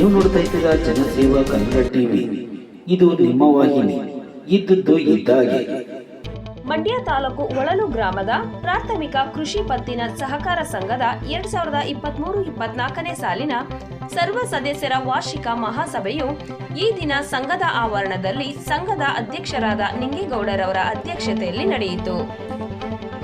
ನೀವು ನೋಡ್ತಾ ಇದ್ದೀರಾ ಜನಸೇವಾ ಕನ್ನಡ ಟಿವಿ. ಇದು ನಿಮ್ಮ ವಾಹಿನಿ. ಇದ್ದದ್ದು ಇದ್ದಾಗೆ. ಮಂಡ್ಯ ತಾಲೂಕು ಒಳಲು ಗ್ರಾಮದ ಪ್ರಾಥಮಿಕ ಕೃಷಿ ಪತ್ತಿನ ಸಹಕಾರ ಸಂಘದ ಎರಡ್ ಸಾವಿರದ ಇಪ್ಪತ್ತ್ ಇಪ್ಪತ್ಮೂರು ಇಪ್ಪತ್ನಾಲ್ಕನೇ ಸಾಲಿನ ಸರ್ವ ಸದಸ್ಯರ ವಾರ್ಷಿಕ ಮಹಾಸಭೆಯು ಈ ದಿನ ಸಂಘದ ಆವರಣದಲ್ಲಿ ಸಂಘದ ಅಧ್ಯಕ್ಷರಾದ ನಿಂಗೇಗೌಡರವರ ಅಧ್ಯಕ್ಷತೆಯಲ್ಲಿ ನಡೆಯಿತು.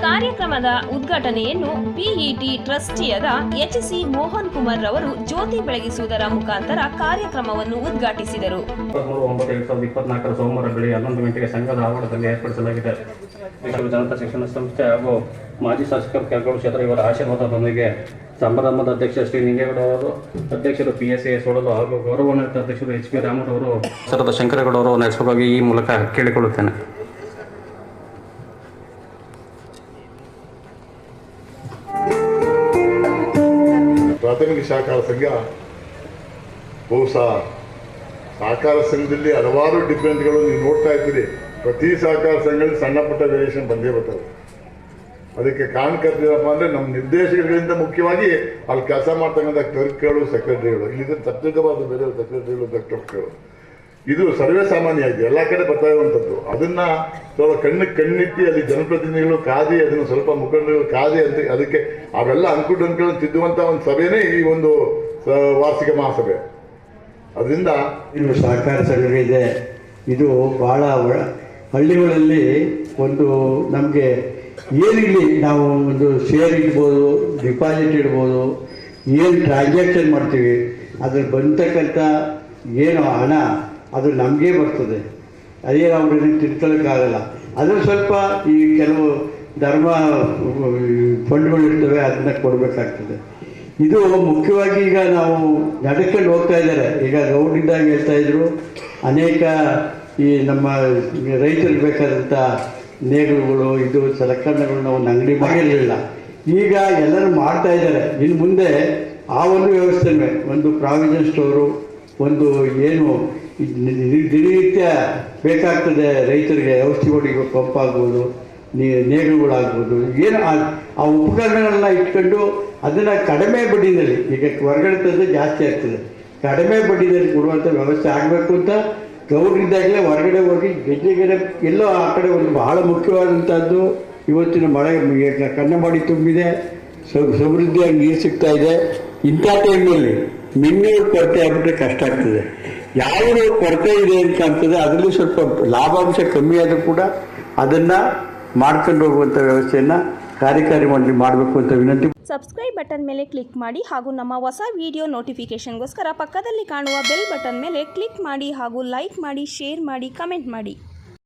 ಕಾರ್ಯಕ್ರಮದ ಉದ್ಘಾಟನೆಯನ್ನು ಪಿಇಟಿ ಟ್ರಸ್ಟಿಯಾದ ಎಚ್ ಸಿ ಮೋಹನ್ ಕುಮಾರ್ ರವರು ಜ್ಯೋತಿ ಬೆಳಗಿಸುವುದರ ಮುಖಾಂತರ ಕಾರ್ಯಕ್ರಮವನ್ನು ಉದ್ಘಾಟಿಸಿದರು. ಇಪ್ಪತ್ಮೂರು ಒಂಬತ್ತು ಎರಡು ಸಾವಿರದ ಇಪ್ಪತ್ನಾಲ್ಕರ ಸೋಮವಾರ ಬೆಳಗ್ಗೆ ಹನ್ನೊಂದು ಗಂಟೆಗೆ ಸಂಘದ ಆವರಣದಲ್ಲಿ ಏರ್ಪಡಿಸಲಾಗಿದೆ. ವಿಶ್ವ ಜನತಾ ಶಿಕ್ಷಣ ಸಂಸ್ಥೆ ಹಾಗೂ ಮಾಜಿ ಶಾಸಕರು ಕೆಳಗೋಡು ಕ್ಷೇತ್ರ ಇವರ ಆಶೀರ್ವಾದದೊಂದಿಗೆ ಸಮಾರಂಭದ ಅಧ್ಯಕ್ಷ ಶ್ರೀ ನಿಂಗೇಗೌಡ ಅವರು ಅಧ್ಯಕ್ಷರು ಪಿ ಎಸ್ ಎ ಸೋಡಲು ಹಾಗೂ ಗೌರವಾನ್ವಿತ ಅಧ್ಯಕ್ಷರು ಎಚ್ ಪಿ ರಾಮರವರು ಸರದ ಶಂಕರೇಗೌಡ ಅವರು ನಡೆಸಬೇಕಾಗಿ ಈ ಮೂಲಕ ಕೇಳಿಕೊಳ್ಳುತ್ತೇನೆ. ಪ್ರಾಥಮಿಕ ಸಹಕಾರ ಸಂಘ, ಬಹುಶಃ ಸಹಕಾರ ಸಂಘದಲ್ಲಿ ಹಲವಾರು ಡಿಫ್ರೆಂಟ್ಗಳು ನೀವು ನೋಡ್ತಾ ಇದ್ದೀರಿ. ಪ್ರತಿ ಸಹಕಾರ ಸಂಘದಲ್ಲಿ ಸಣ್ಣ ಪುಟ್ಟ ವೇರಿಯೇಷನ್ ಬಂದೇ ಬರ್ತವೆ ಅದಕ್ಕೆ ಕಾರಣಕರ್ತೇನಪ್ಪ ಅಂದರೆ ನಮ್ಮ ನಿರ್ದೇಶಕಗಳಿಂದ ಮುಖ್ಯವಾಗಿ ಅಲ್ಲಿ ಕೆಲಸ ಮಾಡ್ತಕ್ಕಂಥ ಕ್ಲರ್ಕ್ಗಳು ಸೆಕ್ರೆಟರಿಗಳು ಇಲ್ಲಿದ್ದ ತಪ್ಪಿಕವಾದ ಬೇರೆ ಸೆಕ್ರೆಟರಿಗಳು ಕ್ಲರ್ಕ್ಗಳು ಇದು ಸರ್ವೇ ಸಾಮಾನ್ಯ ಆಗಿದೆ. ಎಲ್ಲ ಕಡೆ ಬರ್ತಾ ಇರುವಂಥದ್ದು ಅದನ್ನ ಸ್ವಲ್ಪ ಕಣ್ಣಿಗೆ ಕಣ್ಣಿಟ್ಟು ಅಲ್ಲಿ ಜನಪ್ರತಿನಿಧಿಗಳು ಕಾದಿ, ಅದನ್ನು ಸ್ವಲ್ಪ ಮುಖಂಡರು ಕಾದಿ ಅಂತ ಅದಕ್ಕೆ ಅವೆಲ್ಲ ಅಂಕುಡೊಂಕುಗಳನ್ನು ತಿದ್ದುವಂಥ ಒಂದು ಸಭೆನೇ ಈ ಒಂದು ವಾರ್ಷಿಕ ಮಹಾಸಭೆ. ಅದರಿಂದ ಇದು ಸಹಕಾರ ಸಂಘವಿದೆ ಇದು. ಒಳ- ಹಳ್ಳಿಗಳಲ್ಲಿ ಒಂದು ನಮಗೆ ಏನಿರಲಿ ನಾವು ಒಂದು ಶೇರ್ ಇಡ್ಬೋದು ಡಿಪಾಸಿಟ್ ಇಡ್ಬೋದು, ಏನು ಟ್ರಾನ್ಸಾಕ್ಷನ್ ಮಾಡ್ತೀವಿ ಅದ್ರ ಬಂದಕ್ಕಂಥ ಏನು ಹಣ ಅದು ನಮಗೇ ಬರ್ತದೆ. ಅದೇ ಅವ್ರನ್ನ ತಿಳ್ಕೊಳ್ಳೋಕ್ಕಾಗಲ್ಲ ಅದು ಸ್ವಲ್ಪ ಈ ಕೆಲವು ಧರ್ಮ, ಫಂಡ್ಗಳು ಇರ್ತವೆ, ಅದನ್ನ ಕೊಡಬೇಕಾಗ್ತದೆ. ಇದು ಮುಖ್ಯವಾಗಿ ಈಗ ನಾವು ನಡ್ಕೊಂಡು ಹೋಗ್ತಾ ಇದ್ದಾರೆ. ಈಗ ಗೌಡಿದ್ದಾಗ ಹೇಳ್ತಾ ಇದ್ರು, ಅನೇಕ ಈ ನಮ್ಮ ರೈತರಿಗೆ ಬೇಕಾದಂಥ ನೇಗಿಲುಗಳು ಇದು ಸಲಕರಣೆಗಳು ಒಂದು ಅಂಗಡಿ ಮಾಡಿರಲಿಲ್ಲ. ಈಗ ಎಲ್ಲರೂ ಮಾಡ್ತಾ ಇದ್ದಾರೆ. ಇನ್ನು ಮುಂದೆ ಆ ಒಂದು ವ್ಯವಸ್ಥೆನೇ ಒಂದು ಪ್ರಾವಿಷನ್ ಸ್ಟೋರು ಒಂದು ಏನು ದಿನನಿತ್ಯ ಬೇಕಾಗ್ತದೆ ರೈತರಿಗೆ ಔಷಧಿಗಳಿಗೆ ಪಂಪ್ ಆಗ್ಬೋದು, ನೀ ನೇಗಿಲುಗಳಾಗ್ಬೋದು ಏನು ಆ ಉಪಕರಣಗಳನ್ನ ಇಟ್ಕೊಂಡು ಅದನ್ನು ಕಡಿಮೆ ಬಡ್ಡಿನಲ್ಲಿ, ಈಗ ಹೊರಗಡೆ ತಂದರೆ ಜಾಸ್ತಿ ಆಗ್ತದೆ. ಕಡಿಮೆ ಬಡ್ಡಿನಲ್ಲಿ ಕೊಡುವಂಥ ವ್ಯವಸ್ಥೆ ಆಗಬೇಕು ಅಂತ ಗೌಡ್ರಿದ್ದಾಗಲೇ ಹೊರಗಡೆ ಹೋಗಿ ಗೆಜ್ಜೆಗೆರೆ ಎಲ್ಲೋ ಆ ಕಡೆ ಒಂದು ಬಹಳ ಮುಖ್ಯವಾದಂಥದ್ದು ಇವತ್ತಿನ ಮಳೆ ಕನ್ನಮಾಡಿ ತುಂಬಿದೆ ಸಮೃದ್ಧಿಯಾಗಿ ನೀರು ಸಿಗ್ತಾ ಇದೆ. ಇಂಥ ಟೈಮಲ್ಲಿ ಮಿನ್ನೀರು ಕೊರತೆ ಆಗ್ಬಿಟ್ರೆ ಕಷ್ಟ ಆಗ್ತದೆ. ಯಾವುದು ಕೊರತೆ ಇದೆ ಅಂತ ಆಗ್ತದೆ ಅದರಲ್ಲಿ ಸ್ವಲ್ಪ ಲಾಭಾಂಶ ಕಮ್ಮಿ ಆದರೂ ಕೂಡ ಅದನ್ನು ಮಾಡ್ಕೊಂಡು ಹೋಗುವಂಥ ವ್ಯವಸ್ಥೆಯನ್ನು ಕಾರ್ಯಕಾರಿ ಮಂಡಳಿ ಮಾಡಬೇಕು ಅಂತ ವಿನಂತಿ. ಸಬ್ಸ್ಕ್ರೈಬ್ ಬಟನ್ ಮೇಲೆ ಕ್ಲಿಕ್ ಮಾಡಿ ಹಾಗೂ ನಮ್ಮ ಹೊಸ ವಿಡಿಯೋ ನೋಟಿಫಿಕೇಷನ್ಗೋಸ್ಕರ ಪಕ್ಕದಲ್ಲಿ ಕಾಣುವ ಬೆಲ್ ಬಟನ್ ಮೇಲೆ ಕ್ಲಿಕ್ ಮಾಡಿ ಹಾಗೂ ಲೈಕ್ ಮಾಡಿ ಶೇರ್ ಮಾಡಿ ಕಮೆಂಟ್ ಮಾಡಿ.